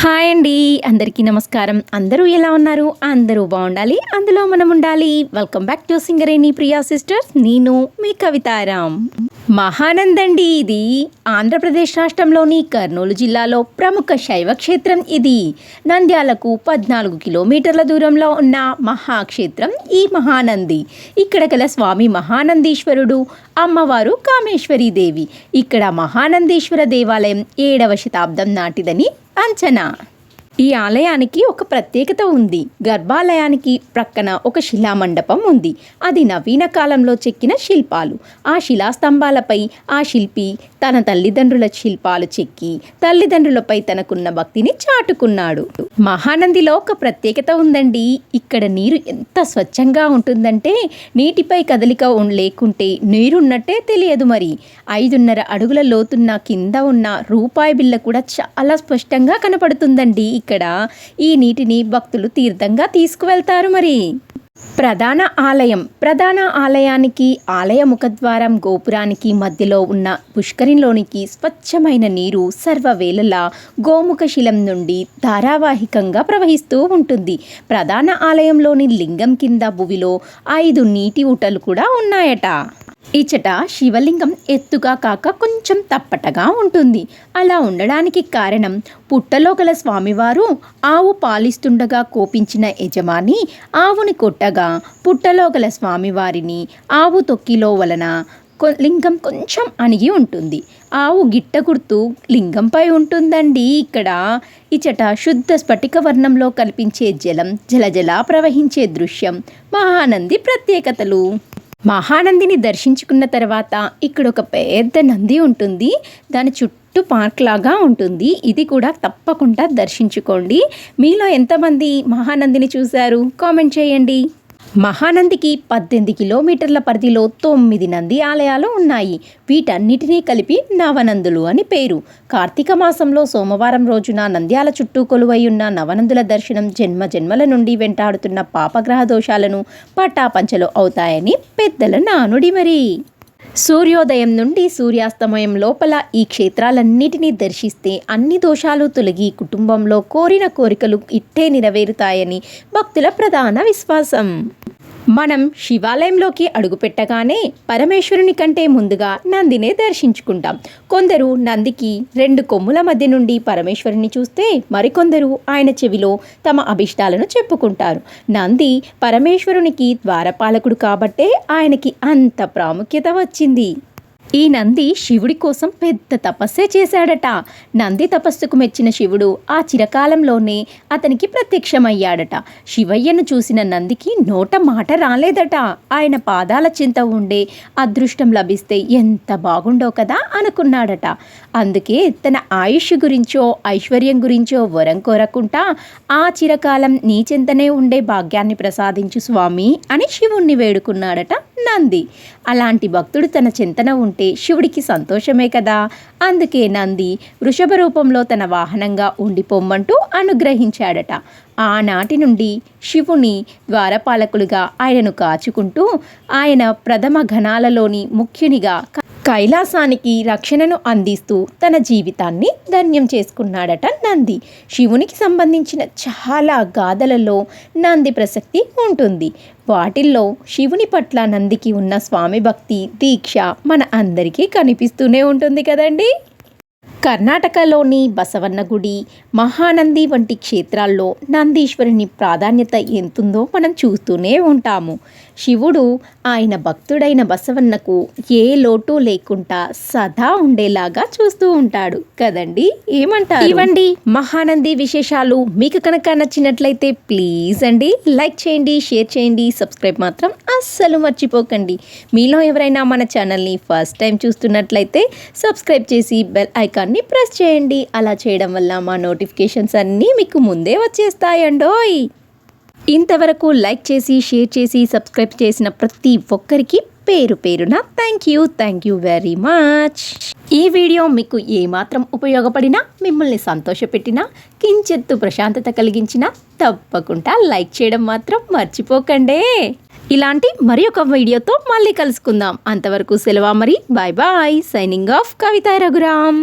Hi అండి. అందరికీ నమస్కారం. అందరూ ఎలా ఉన్నారు? అందరూ బాగుండాలి. అందులో మనం ఉండాలి. Welcome back to Singareni Priya sisters నేను మీ కవితారాం. మహానందండి ఇది. ఆంధ్రప్రదేశ్ రాష్ట్రంలోని కర్నూలు జిల్లాలో ప్రముఖ శైవ క్షేత్రం ఇది. నంద్యాలకు పద్నాలుగు కిలోమీటర్ల దూరంలో ఉన్న మహాక్షేత్రం ఈ మహానంది. ఇక్కడ గల స్వామి మహానందీశ్వరుడు అమ్మవారు కామేశ్వరీదేవి. ఇక్కడ మహానందీశ్వర దేవాలయం ఏడవ శతాబ్దం నాటిదని అంచనా. ఈ ఆలయానికి ఒక ప్రత్యేకత ఉంది. గర్భాలయానికి ప్రక్కన ఒక శిలామండపం ఉంది. అది నవీన కాలంలో చెక్కిన శిల్పాలు. ఆ శిలాస్తంభాలపై ఆ శిల్పి తన తల్లిదండ్రుల శిల్పాలు చెక్కి తల్లిదండ్రులపై తనకున్న భక్తిని చాటుకున్నాడు. మహానందిలో ఒక ప్రత్యేకత ఉందండి. ఇక్కడ నీరు ఎంత స్వచ్ఛంగా ఉంటుందంటే నీటిపై కదలిక లేకుంటే నీరున్నట్టే తెలియదు మరి. ఐదున్నర అడుగుల లోతున్న కింద ఉన్న రూపాయి బిల్ల కూడా చాలా స్పష్టంగా కనపడుతుందండి. ఇక్కడ ఈ నీటిని భక్తులు తీర్థంగా తీసుకువెళ్తారు మరి. ప్రధాన ఆలయం ప్రధాన ఆలయానికి ఆలయ ముఖద్వారం గోపురానికి మధ్యలో ఉన్న పుష్కరిలోనికి స్వచ్ఛమైన నీరు సర్వవేళలా గోముఖ శిలం నుండి ధారావాహికంగా ప్రవహిస్తూ ఉంటుంది. ప్రధాన ఆలయంలోని లింగం కింద భువిలో ఐదు నీటి ఊటలు కూడా ఉన్నాయట. ఇచ్చట శివలింగం ఎత్తుగా కాక కొంచెం తప్పటగా ఉంటుంది. అలా ఉండడానికి కారణం పుట్టలో గల స్వామివారు ఆవు పాలిస్తుండగా కోపించిన యజమాని ఆవుని కొట్టగా పుట్టలో గల స్వామివారిని ఆవు తొక్కిలో వలన లింగం కొంచెం అణిగి ఉంటుంది. ఆవు గిట్ట గుర్తు లింగంపై ఉంటుందండి ఇక్కడ. ఇచట శుద్ధ స్ఫటిక వర్ణంలో కల్పించే జలం జలజలా ప్రవహించే దృశ్యం. మహానంది ప్రత్యేకతలు. మహానందిని దర్శించుకున్న తర్వాత ఇక్కడ ఒక పెద్ద నంది ఉంటుంది. దాని చుట్టూ పార్క్ లాగా ఉంటుంది. ఇది కూడా తప్పకుండా దర్శించుకోండి. మీలో ఎంతమంది మహానందిని చూశారు? కామెంట్ చేయండి. మహానందికి పద్దెనిమిది కిలోమీటర్ల పరిధిలో తొమ్మిది నంది ఆలయాలు ఉన్నాయి. వీటన్నిటినీ కలిపి నవనందులు అని పేరు. కార్తీక మాసంలో సోమవారం రోజున నంద్యాల చుట్టూ కొలువై ఉన్న నవనందుల దర్శనం జన్మ జన్మల నుండి వెంటాడుతున్న పాపగ్రహ దోషాలను పట్టాపంచలు అవుతాయని పెద్దల నానుడి మరి. సూర్యోదయం నుండి సూర్యాస్తమయం లోపల ఈ క్షేత్రాలన్నిటినీ దర్శిస్తే అన్ని దోషాలు తొలగి కుటుంబంలో కోరిన కోరికలు ఇట్టే నెరవేరుతాయని భక్తుల ప్రధాన విశ్వాసం. మనం శివాలయంలోకి అడుగుపెట్టగానే పరమేశ్వరుని కంటే ముందుగా నందినే దర్శించుకుంటాం. కొందరు నందికి రెండు కొమ్ముల మధ్య నుండి పరమేశ్వరుని చూస్తే మరికొందరు ఆయన చెవిలో తమ అభిష్టాలను చెప్పుకుంటారు. నంది పరమేశ్వరునికి ద్వారపాలకుడు కాబట్టే ఆయనకి అంత ప్రాముఖ్యత వచ్చింది. ఈ నంది శివుడి కోసం పెద్ద తపస్సే చేశాడట. నంది తపస్సుకు మెచ్చిన శివుడు ఆ చిరకాలంలోనే అతనికి ప్రత్యక్షమయ్యాడట. శివయ్యను చూసిన నందికి నోట మాట రాలేదట. ఆయన పాదాల చింత ఉండే అదృష్టం లభిస్తే ఎంత బాగుండో కదా అనుకున్నాడట. అందుకే తన ఆయుష్ గురించో ఐశ్వర్యం గురించో వరం కోరకుండా ఆ చిరకాలం నీ చింతనే ఉండే భాగ్యాన్ని ప్రసాదించు స్వామి అని శివుణ్ణి వేడుకున్నాడట. నంది. అలాంటి భక్తుడు తన చింతన ఉంటే శివుడికి సంతోషమే కదా. అందుకే నంది వృషభ రూపంలో తన వాహనంగా ఉండిపోమ్మంటూ అనుగ్రహించాడట. ఆనాటి నుండి శివుని ద్వారపాలకులుగా ఆయనను కాచుకుంటూ ఆయన ప్రథమ ఘనాలలోని ముఖ్యునిగా కైలాసానికి రక్షణను అందిస్తూ తన జీవితాన్ని ధన్యం చేసుకున్నాడట నంది. శివునికి సంబంధించిన చాలా గాథలలో నంది ప్రసక్తి ఉంటుంది. వాటిల్లో శివుని పట్ల నందికి ఉన్న స్వామి భక్తి దీక్ష మన అందరికీ కనిపిస్తూనే ఉంటుంది కదండీ? కర్ణాటకలోని బసవన్న గుడి మహానంది వంటి క్షేత్రాల్లో నందీశ్వరుని ప్రాధాన్యత ఎంతుందో మనం చూస్తూనే ఉంటాము. శివుడు ఆయన భక్తుడైన బసవన్నకు ఏ లోటు లేకుండా సదా ఉండేలాగా చూస్తూ ఉంటాడు. కదండి? ఏమంటారు? ఇవ్వండి. మహానంది విశేషాలు మీకు కనుక నచ్చినట్లయితే ప్లీజ్ అండి లైక్ చేయండి షేర్ చేయండి సబ్స్క్రైబ్ మాత్రం అస్సలు మర్చిపోకండి. మీలో ఎవరైనా మన ఛానల్ని ఫస్ట్ టైం చూస్తున్నట్లయితే సబ్స్క్రైబ్ చేసి బెల్ ఐకాన్ బటన్ని ప్రెస్ చేయండి. అలా చేయడం వల్ల మా నోటిఫికేషన్స్ అన్నీ మీకు ముందే వచ్చేస్తాయండోయ్. ఇంతవరకు లైక్ చేసి షేర్ చేసి సబ్స్క్రైబ్ చేసిన ప్రతి ఒక్కరికి పేరు పేరున thank you thank you very much. ఈ వీడియో మీకు ఏమాత్రం ఉపయోగపడినా మిమ్మల్ని సంతోషపెట్టినా కించెత్తు ప్రశాంతత కలిగించినా తప్పకుండా లైక్ చేయడం మాత్రం మర్చిపోకండే. ఇలాంటి మరి ఒక వీడియోతో మళ్ళీ కలుసుకుందాం. అంతవరకు సెలవా మరి bye bye. Signing off Kavitha Raghuram.